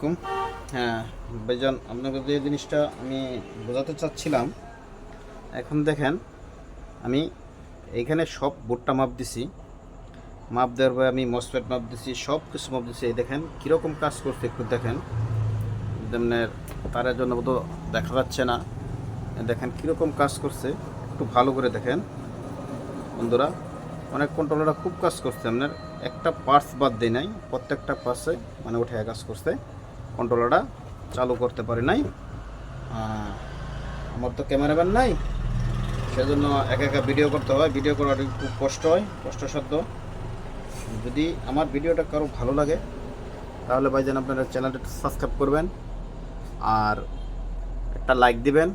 আলাইকুম। হ্যাঁ ভাইজান, আপনাকে যে জিনিসটা আমি বোঝাতে চাচ্ছিলাম, এখন দেখেন, আমি এইখানে সব বোর্ডটা মাপ দিছি। মাপ দেওয়ার পরে আমি মসপেট মাপ দিছি, সব কিছু মাপ দিছি। এই দেখেন, কীরকম কাজ করছে একটু দেখেন। তেমনি তারের জন্য বোধ দেখা যাচ্ছে না। দেখেন, কীরকম কাজ করছে, একটু ভালো করে দেখেন। বন্ধুরা অনেক কন্ট্রোলাররা খুব কাজ করছে। আপনার একটা পার্টস বাদ দেয় নাই, প্রত্যেকটা পার্টসে মানে উঠে কাজ করছে। কন্ট্রোলারটা চালু করতে পারি নাই। আমার তো ক্যামেরাম্যান নাই, সেজন্য একা একা ভিডিও করতে হয়। ভিডিও করা খুব কষ্ট হয়, কষ্টসাধ্য। যদি আমার ভিডিওটা কারও ভালো লাগে, তাহলে ভাইজান আপনারা চ্যানেলটা সাবস্ক্রাইব করবেন, আর একটা লাইক দিবেন,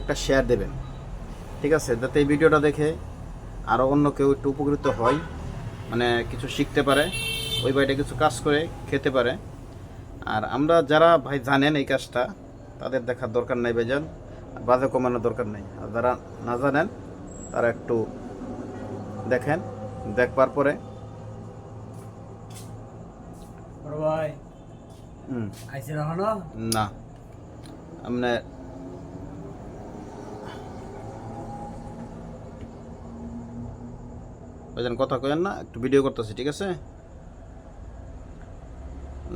একটা শেয়ার দেবেন। ঠিক আছে? যাতে এই ভিডিওটা দেখে আরও অন্য কেউ একটু উপকৃত হয় মানে কিছু শিখতে পারে, ওই বাড়িটা কিছু কাজ করে খেতে পারে। আর আমরা যারা ভাই জানেন এই কাজটা তাদের দেখার দরকার নাই বেজান আর বাজে কমানোর দরকার নেই। আর যারা না জানেন তারা একটু দেখেন দেখবার পরে। না। আপনি ভাইজান কথা কেন না একটু ভিডিও করতেছি ঠিক আছে?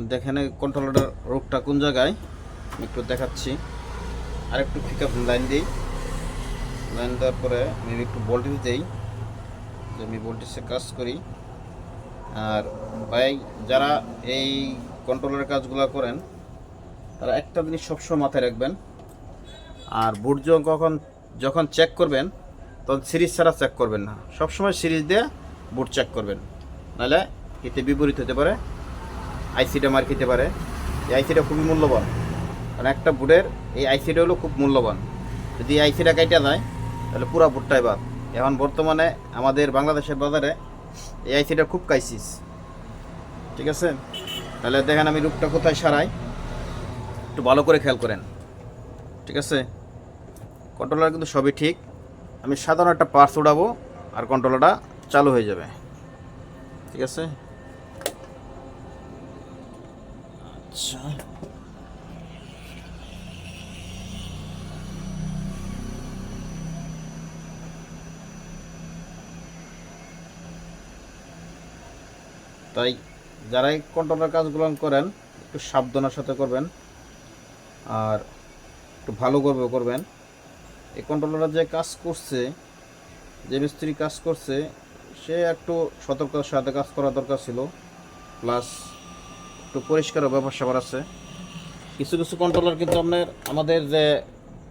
দেখেন কন্ট্রোলারটার রোগটা কোন জায়গায়? একটু দেখাচ্ছি। আর একটু পিক আপ লাইন দিই। লাইন দেওয়ার পরে আমি একটু ভোল্টেজ দিই। যে আমি ভোল্টেজে কাজ করি। আর ভাই, যারা এই কন্ট্রোলারের কাজগুলো করেন, তারা একটা জিনিস সবসময় মাথায় রাখবেন। আর বুট কখন, যখন চেক করবেন, তখন সিরিজ ছাড়া চেক করবেন না। সবসময় সিরিজ দিয়ে বুট চেক করবেন। নাহলে এতে বিপরীত হতে পারে। আইসিটা মার খেতে পারে। এই আইসিটা খুবই মূল্যবান। কারণ একটা বুটের এই আইসিটা হলো খুব মূল্যবান। যদি এই আইসিটা কাইটা যায় তাহলে পুরা বুটটাই বাদ। এখন বর্তমানে আমাদের বাংলাদেশের বাজারে এই আইসিটা খুব ক্রাইসিস ঠিক আছে? তাহলে দেখেন আমি রূপটা কোথায় সারাই। একটু ভালো করে খেয়াল করেন। ঠিক আছে? কন্ট্রোলার কিন্তু সবই ঠিক। আমি সাধারণ একটা পার্স উড়াবো, আর কন্ট্রোলারটা চালু হয়ে যাবে। ঠিক আছে? আচ্ছা। তাই যারাই কন্ট্রোলার কাজগুলো করেন, একটু সাবধানের সাথে করবেন আর একটু ভালো করবে, করবেন। এই কন্ট্রোলার যে কাজ করছে, যে মিস্ত্রি কাজ করছে, সে একটু সতর্কতার সাথে কাজ করা দরকার ছিল। প্লাস একটু পরিষ্কারও ব্যাপার স্যাপার আছে। কিছু কিছু কন্ট্রোলার কিন্তু আপনার আমাদের যে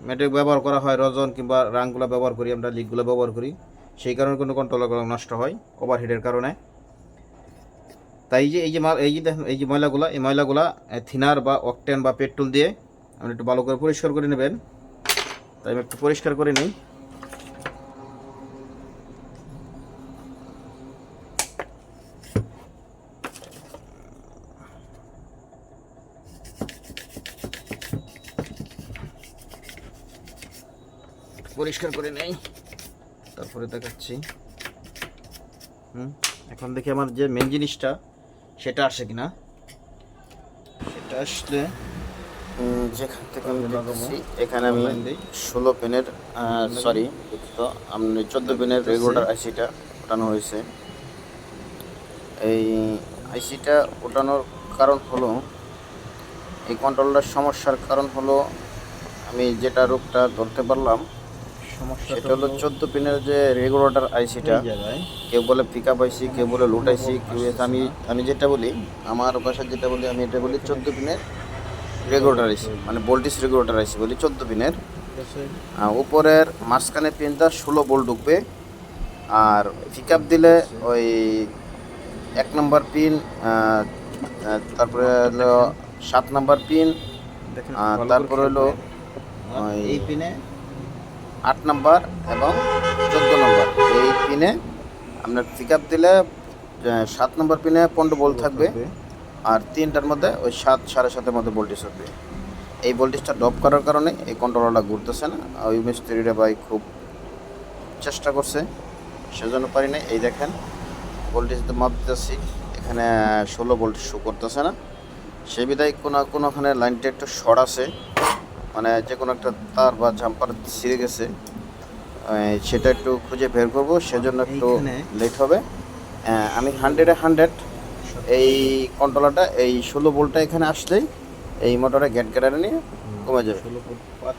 মেটেরিয়াল ব্যবহার করা হয়, রজন কিংবা রাংগুলো ব্যবহার করি, আমরা লিকগুলো ব্যবহার করি, সেই কারণে কোনো কন্ট্রোলারগুলো নষ্ট হয় ওভারহিটের কারণে। তাই যে এই যে এই যে এই যে ময়লাগুলা, এই ময়লাগুলা থিনার বা অকটেন বা পেট্রোল দিয়ে আপনি একটু ভালো করে পরিষ্কার করে নেবেন। তাই আমি একটু পরিষ্কার করে নিই। পরিষ্কার করে নেই। তারপরে দেখাচ্ছি। হুম এখন দেখি আমার যে মেন জিনিসটা সেটা আসে কিনা? সেটা আসলে যেখান থেকে আমি দেখতেছি, এখানে আমি ষোলো পেনের সরি দুঃখিত আমি চোদ্দ পেনের রেগুলার আইসিটা ওঠানো হয়েছে। এই আইসিটা ওঠানোর কারণ হলো এই কন্ট্রোলার সমস্যার কারণ হলো আমি যেটা রোগটা ধরতে পারলাম সেটা হলো চোদ্দ পিনের যে রেগুলেটর আইসিটা কেউ বলে পিক আপ আইসি কেউ বলে লুট আইসি কেউ আমি আমি যেটা বলি আমার ভাষায় যেটা বলি আমি এটা বলি চোদ্দ পিনের রেগুলেটর আইসি মানে ভোল্টেজ রেগুলেটর আইসি বলি চোদ্দ পিনের। উপরের মাঝখানে পিনটা ষোলো বোল্ট ঢুকবে। আর পিক আপ দিলে ওই এক নম্বর পিন তারপরে হলো সাত নম্বর পিন তারপরে হলো এই পিনে আট নম্বর এবং চোদ্দ নম্বর। এই পিনে আপনার পিক আপ দিলে সাত নম্বর পিনে পনেরো বল থাকবে আর তিনটার মধ্যে ওই সাত সাড়ে সাতের মধ্যে ভোল্টেজ থাকবে। এই ভোল্টেজটা ড্রপ করার কারণে এই কন্ট্রোলারটা ঘুরতেছে না। ওই মিস্ত্রিটা ভাই খুব চেষ্টা করছে সেজন্য পারি না এই দেখেন ভোল্টেজ তো মাপ দিতেছি এখানে ষোলো ভোল্টেজ শো করতেছে না। সে বিধায় কোনো কোনোখানে লাইনটা একটু শর্ট আছে। মানে যে কোনো একটা তার বা জাম্পার ছিঁড়ে গেছে সেটা একটু খুঁজে বের করব সেজন্য একটু লেট হবে। আমি হান্ড্রেডে হান্ড্রেড এই কন্ট্রোলারটা এই ষোলো ভোল্টটা এখানে আসলেই এই মোটরে গেট গেটারে নিয়ে কমে যাবে।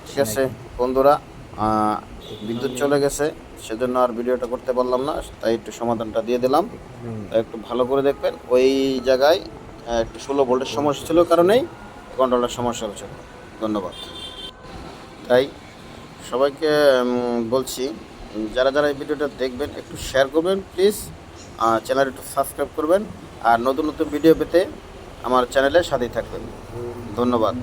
ঠিক আছে বন্ধুরা বিদ্যুৎ চলে গেছে সেজন্য আর ভিডিওটা করতে পারলাম না তাই একটু সমাধানটা দিয়ে দিলাম। একটু ভালো করে দেখবেন ওই জায়গায় একটু ষোলো ভোল্টের সমস্যা ছিল কারণেই কন্ট্রোলের সমস্যা হচ্ছিল ধন্যবাদ। তাই সবাইকে বলছি, যারা যারা এই ভিডিওটা দেখবেন, একটু শেয়ার করবেন প্লিজ চ্যানেল একটু সাবস্ক্রাইব করবেন, আর নতুন নতুন ভিডিও পেতে আমার চ্যানেলে সাথেই থাকবেন। ধন্যবাদ।